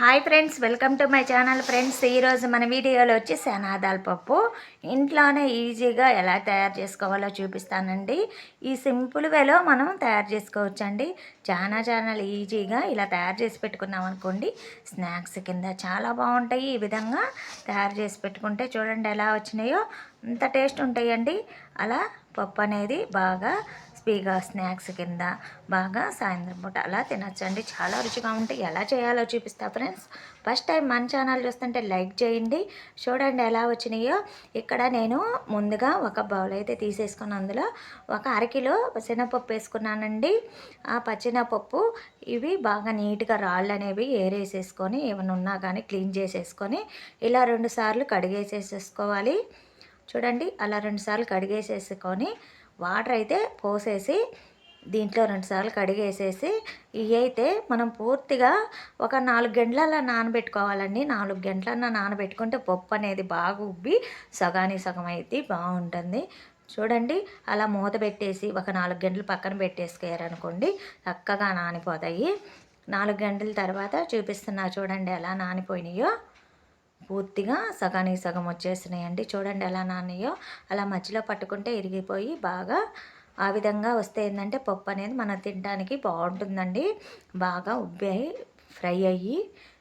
Hi friends welcome to my channel friends. ఈరోజు మన వీడియోలో వచ్చి శనాదాల పప్పు. ఇంట్లోనే ఈజీగా ఎలా తయారు చేసుకోవాలో చూపిస్తానండి. ఈ సింపుల్ వేలో మనం తయారు చేసుకోవచ్చండి. చాలా చాలా ఈజీగా ఇలా తయారు చేసి పెట్టుకున్నాం అనుకోండి స్నాక్స్ కింద చాలా బాగుంటాయి. ఈ విధంగా తయారు చేసి పెట్టుకుంటే చూడండి ఎలా వచ్చినాయో. అంత టేస్ట్ ఉంటాయండి. అలా పప్పు అనేది బాగా క్రిస్పీగా స్నాక్స్ కింద బాగా సాయంత్రం పూట అలా తినచ్చండి. చాలా రుచిగా ఉంటాయి. ఎలా చేయాలో చూపిస్తా ఫ్రెండ్స్. ఫస్ట్ టైం మన ఛానల్ చూస్తుంటే లైక్ చేయండి. చూడండి ఎలా వచ్చినాయో. ఇక్కడ నేను ముందుగా ఒక బౌల్ అయితే తీసేసుకుని అందులో ఒక అరకిలో శనగపప్పు వేసుకున్నానండి. ఆ పచ్చినపప్పు ఇవి బాగా నీట్గా రాళ్ళు అనేవి ఏరేసేసుకొని ఏమైనా ఉన్నా కానీ క్లీన్ చేసేసుకొని ఇలా రెండు సార్లు కడిగేసేసేసుకోవాలి. చూడండి అలా రెండుసార్లు కడిగేసేసుకొని వాటర్ అయితే పోసేసి దీంట్లో రెండుసార్లు కడిగేసేసి ఇవి అయితే మనం పూర్తిగా ఒక నాలుగు గంటల నానబెట్టుకోవాలండి. నాలుగు గంటలన్నా నానబెట్టుకుంటే పప్పు అనేది బాగా ఉబ్బి సగానికి సగం అయితే బాగుంటుంది. చూడండి అలా మూత పెట్టేసి ఒక నాలుగు గంటలు పక్కన పెట్టేసుకోయారనుకోండి చక్కగా నానిపోతాయి. నాలుగు గంటల తర్వాత చూపిస్తున్నా చూడండి ఎలా నానిపోయినాయో. పూర్తిగా సగానికి సగం వచ్చేసినాయండి. చూడండి ఎలా నాన్నయో అలా మధ్యలో పట్టుకుంటే ఇరిగిపోయి బాగా ఆ విధంగా వస్తే ఏంటంటే పప్పు అనేది మనం తినడానికి బాగుంటుందండి. బాగా ఉబ్బి ఫ్రై అయ్యి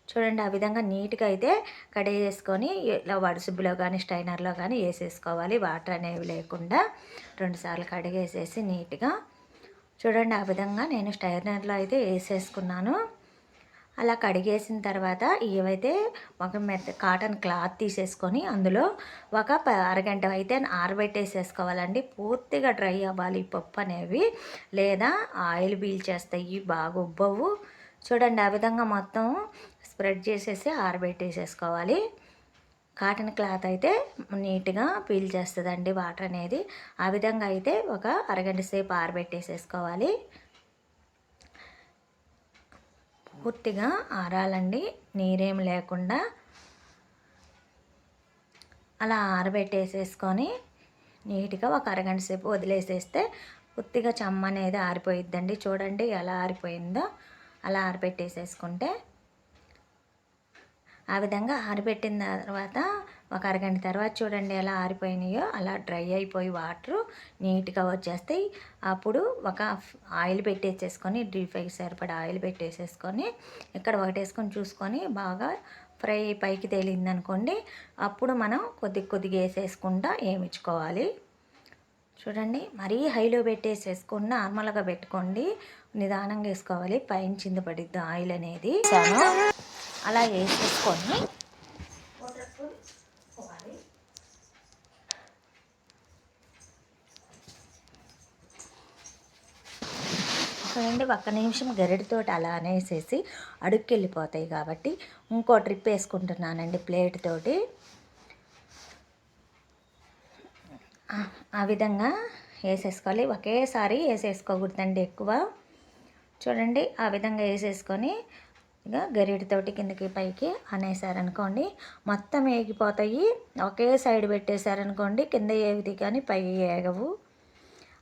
చూడండి ఆ విధంగా నీట్గా అయితే కడిగేసుకొని ఇలా వడసుబ్బులో కానీ స్టైనర్లో కానీ వేసేసుకోవాలి. వాటర్ అనేవి లేకుండా రెండుసార్లు కడిగేసేసి నీట్గా చూడండి ఆ విధంగా నేను స్టైనర్లో అయితే వేసేసుకున్నాను. అలా కడిగేసిన తర్వాత ఇవైతే ఒక మెత్త కాటన్ క్లాత్ తీసేసుకొని అందులో ఒక అరగంట అయితే ఆరబెట్టేసేసుకోవాలండి. పూర్తిగా డ్రై అవ్వాలి పప్పు అనేవి. లేదా ఆయిల్ బీల్ చేస్తాయి బాగా ఉబ్బవు చూడండి ఆ విధంగా మొత్తం స్ప్రెడ్ చేసేసి ఆరబెట్టేసేసుకోవాలి. కాటన్ క్లాత్ అయితే నీట్గా పీల్ చేస్తుందండి వాటర్ అనేది. ఆ విధంగా అయితే ఒక అరగంట సేపు ఆరబెట్టేసేసుకోవాలి. పూర్తిగా ఆరాలండి. నీరేం లేకుండా అలా ఆరబెట్టేసేసుకొని నీట్గా ఒక అరగంట సేపు వదిలేసేస్తే పూర్తిగా చెమ్మ అనేది ఆరిపోయిద్దండి. చూడండి ఎలా ఆరిపోయిందో. అలా ఆరిపెట్టేసేసుకుంటే ఆ విధంగా ఆరిపెట్టిన తర్వాత ఒక అరగంట తర్వాత చూడండి ఎలా ఆరిపోయినాయో అలా డ్రై అయిపోయి వాటర్ నీట్గా వచ్చేస్తాయి. అప్పుడు ఒక ఆయిల్ పెట్టేసేసుకొని డీప్ ఫ్రై సరిపడా ఆయిల్ పెట్టేసేసుకొని ఇక్కడ ఒకటేసుకొని చూసుకొని బాగా ఫ్రై పైకి తేలిందనుకోండి అప్పుడు మనం కొద్ది కొద్దిగా వేసేసుకుంటా ఏమిచ్చుకోవాలి. చూడండి మరీ హైలో పెట్టేసేసుకుని నార్మల్గా పెట్టుకోండి. నిదానంగా వేసుకోవాలి పైన చింద పడిద్ది ఆయిల్ అనేది. అలా వేసేసుకొని చూడండి ఒక్క నిమిషం గరిడితో అలా అనేసేసి అడుక్కి వెళ్ళిపోతాయి కాబట్టి ఇంకో ట్రిప్ వేసుకుంటున్నానండి ప్లేట్ తోటి. ఆ విధంగా వేసేసుకోవాలి. ఒకేసారి వేసేసుకోకూడదండి ఎక్కువ. చూడండి ఆ విధంగా వేసేసుకొని ఇక గరిటతోటి కిందకి పైకి అనేసారనుకోండి మొత్తం ఏగిపోతాయి. ఒకే సైడ్ పెట్టేశారనుకోండి కింద ఏగిది కానీ పై ఏగవు.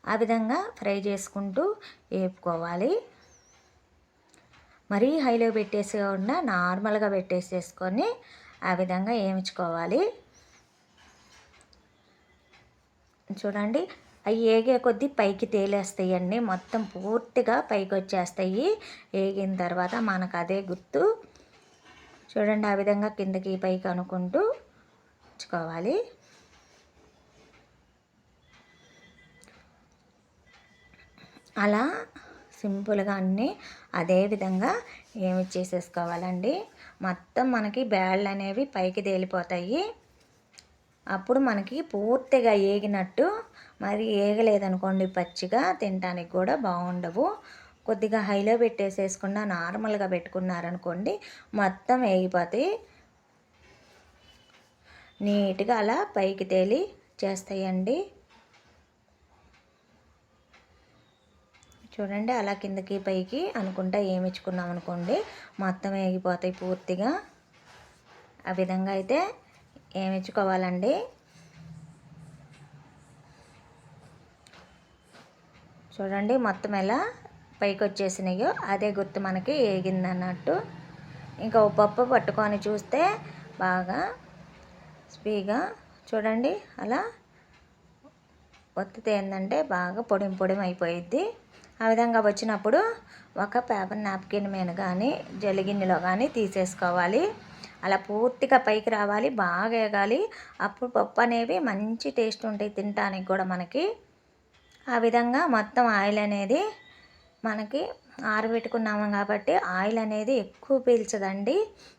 ఆ విధంగా ఫ్రై చేసుకుంటూ వేపుకోవాలి. మరీ హైలో పెట్టేసి ఉన్న నార్మల్గా పెట్టేసేసుకొని ఆ విధంగా వేయించుకోవాలి. చూడండి అవి ఏగే కొద్దీ పైకి తేలేస్తాయండి. మొత్తం పూర్తిగా పైకి వచ్చేస్తాయి. ఏగిన తర్వాత మనకు అదే గుర్తు. చూడండి ఆ విధంగా కిందకి పైకి అనుకుంటూ ఉంచుకోవాలి. అలా సింపుల్గా అన్నీ అదే విధంగా ఏమి చేసేసుకోవాలండి? మొత్తం మనకి బ్యాళ్ళు అనేవి పైకి తేలిపోతాయి. అప్పుడు మనకి పూర్తిగా ఏగినట్టు మరి ఏగలేదనుకోండి పచ్చిగా తినడానికి కూడా బాగుండవు. కొద్దిగా హైలో పెట్టేసేసుకున్న నార్మల్గా పెట్టుకున్నారనుకోండి మొత్తం వేగిపోతాయి నీట్గా అలా పైకి తేలి చేస్తాయండి. చూడండి అలా కిందకి పైకి అనుకుంటా ఏమిచ్చుకున్నాం అనుకోండి మొత్తం వేగిపోతాయి పూర్తిగా. ఆ విధంగా అయితే ఏమిచ్చుకోవాలండి చూడండి మొత్తం ఎలా పైకి వచ్చేసినాయో అదే గుర్తు మనకి ఏగింది అన్నట్టు ఇంకా ఓ పప్పు పట్టుకొని చూస్తే బాగా స్పీగా చూడండి అలా ఒత్తితే ఏంటంటే బాగా పొడిం పొడిం అయిపోయిద్ది. ఆ విధంగా వచ్చినప్పుడు ఒక పేపర్ నాప్కిన్ మీద కానీ జలిగిన్నెలో కానీ తీసేసుకోవాలి. అలా పూర్తిగా పైకి రావాలి బాగా ఎగాలి అప్పుడు పప్పు అనేవి మంచి టేస్ట్ ఉంటాయి తినడానికి కూడా మనకి. ఆ విధంగా మొత్తం ఆయిల్ అనేది మనకి ఆరబెట్టుకున్నాము కాబట్టి ఆయిల్ అనేది ఎక్కువ పీల్చదండి.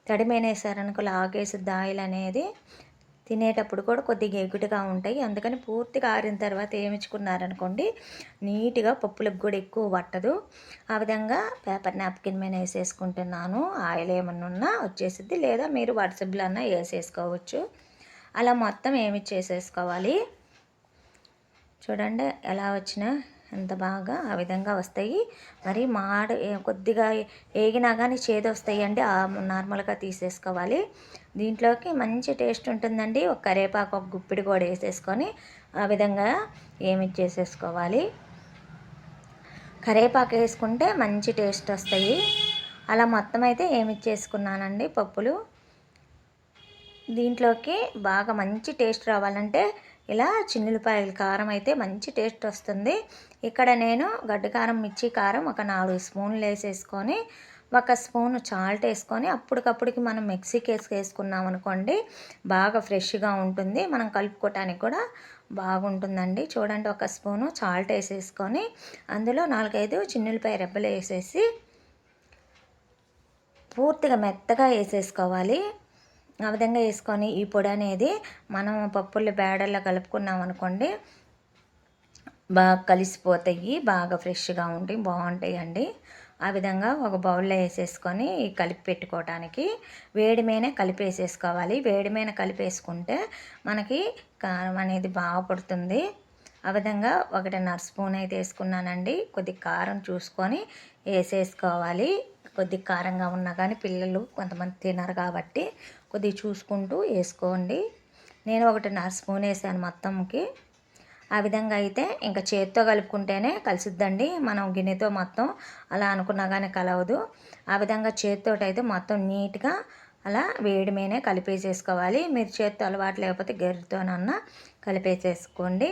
తడిమేనేసారనుకో లాగేసిద్ది ఆయిల్ అనేది. తినేటప్పుడు కూడా కొద్దిగా ఎగుటుగా ఉంటాయి. అందుకని పూర్తిగా ఆరిన తర్వాత ఏమిచ్చుకున్నారనుకోండి నీట్గా పప్పులకు కూడా ఎక్కువ పట్టదు. ఆ విధంగా పేపర్ నాప్కిన్ మీద వేసేసుకుంటున్నాను. ఆయిల్ ఏమన్నా ఉన్నా వచ్చేసిద్ది. లేదా మీరు వాట్సాప్లో అన్నా వేసేసుకోవచ్చు. అలా మొత్తం ఏమి చేసేసుకోవాలి చూడండి ఎలా వచ్చినా అంత బాగా ఆ విధంగా వస్తాయి. మరి మాడ కొద్దిగా ఏగినా కానీ చేదు వస్తాయి అండి నార్మల్గా తీసేసుకోవాలి. దీంట్లోకి మంచి టేస్ట్ ఉంటుందండి. ఒక కరేపాకు ఒక గుప్పిడి కూడా వేసేసుకొని ఆ విధంగా ఏమి చేసేసుకోవాలి. కరేపాకు వేసుకుంటే మంచి టేస్ట్ వస్తాయి. అలా మొత్తం అయితే ఏమి చేసుకున్నానండి పప్పులు. దీంట్లోకి బాగా మంచి టేస్ట్ రావాలంటే ఇలా చిన్నులపాయల కారం అయితే మంచి టేస్ట్ వస్తుంది. ఇక్కడ నేను గడ్డ కారం మిర్చి కారం ఒక నాలుగు స్పూన్లు వేసేసుకొని ఒక స్పూన్ చాల్ట్ వేసుకొని అప్పటికప్పటికి మనం మిక్సీకి వేసి వేసుకున్నాం అనుకోండి బాగా ఫ్రెష్గా ఉంటుంది. మనం కలుపుకోవటానికి కూడా బాగుంటుందండి. చూడండి ఒక స్పూను చాల్ట్ వేసేసుకొని అందులో నాలుగైదు చిన్నులపాయ రెబ్బలు వేసేసి పూర్తిగా మెత్తగా వేసేసుకోవాలి. ఆ విధంగా వేసుకొని ఈ పొడి అనేది మనం పప్పులు బేడల్లో కలుపుకున్నాం అనుకోండి బాగా కలిసిపోతాయి బాగా ఫ్రెష్గా ఉంటాయి బాగుంటాయి అండి ఆ విధంగా ఒక బౌల్లో వేసేసుకొని కలిపి పెట్టుకోవడానికి వేడి కలిపేసేసుకోవాలి. వేడి మీద కలిపేసుకుంటే మనకి కారం అనేది బాగా పడుతుంది. ఆ విధంగా ఒకటిన్నర స్పూన్ అయితే వేసుకున్నానండి. కొద్ది కారం చూసుకొని వేసేసుకోవాలి. కొద్ది కారంగా ఉన్నా కానీ పిల్లలు కొంతమంది తినరు కాబట్టి కొద్దిగా చూసుకుంటూ వేసుకోండి. నేను ఒకటిన్నర స్పూన్ వేసాను మొత్తంకి. ఆ విధంగా అయితే ఇంకా చేతితో కలుపుకుంటేనే కలిసిద్దండి. మనం గిన్నెతో మొత్తం అలా అనుకున్నా కానీ కలవదు. ఆ విధంగా చేతితో అయితే మొత్తం నీట్గా అలా వేడి మీనే కలిపేసేసుకోవాలి. మీరు చేతితో అలవాటు లేకపోతే గరితోనన్నా కలిపేసేసుకోండి.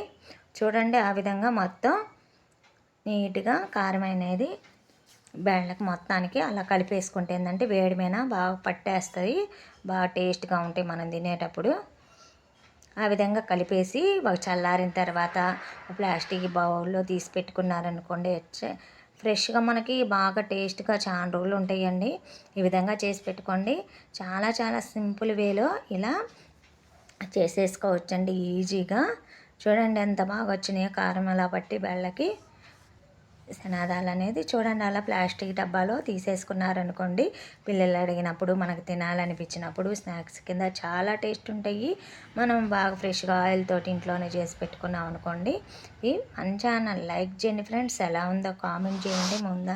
చూడండి ఆ విధంగా మొత్తం నీట్గా కారం అనేది బెండకు మొత్తానికి అలా కలిపేసుకుంటే ఏంటంటే వేడి మీద బాగా పట్టేస్తుంది బాగా టేస్ట్గా ఉంటాయి మనం తినేటప్పుడు. ఆ విధంగా కలిపేసి బాగా చల్లారిన తర్వాత ప్లాస్టిక్ బౌల్లో తీసి పెట్టుకున్నారనుకోండి ఫ్రెష్గా మనకి బాగా టేస్ట్గా చాలా రోజులు ఉంటాయండి. ఈ విధంగా చేసి పెట్టుకోండి. చాలా చాలా సింపుల్ వేలో ఇలా చేసేసుకోవచ్చండి ఈజీగా. చూడండి ఎంత బాగా వచ్చినాయో కారం అలా పట్టి బెళ్ళకి. సనాదాలు అనేది చూడండి అలా ప్లాస్టిక్ డబ్బాలో తీసేసుకున్నారనుకోండి పిల్లలు అడిగినప్పుడు మనకు తినాలనిపించినప్పుడు స్నాక్స్ కింద చాలా టేస్ట్ ఉంటాయి. మనం బాగా ఫ్రెష్గా ఆయిల్ తోటి ఇంట్లోనే చేసి పెట్టుకున్నాం అనుకోండి ఈ మన ఛానల్ లైక్ చేయండి ఫ్రెండ్స్. ఎలా ఉందో కామెంట్ చేయండి. ముందు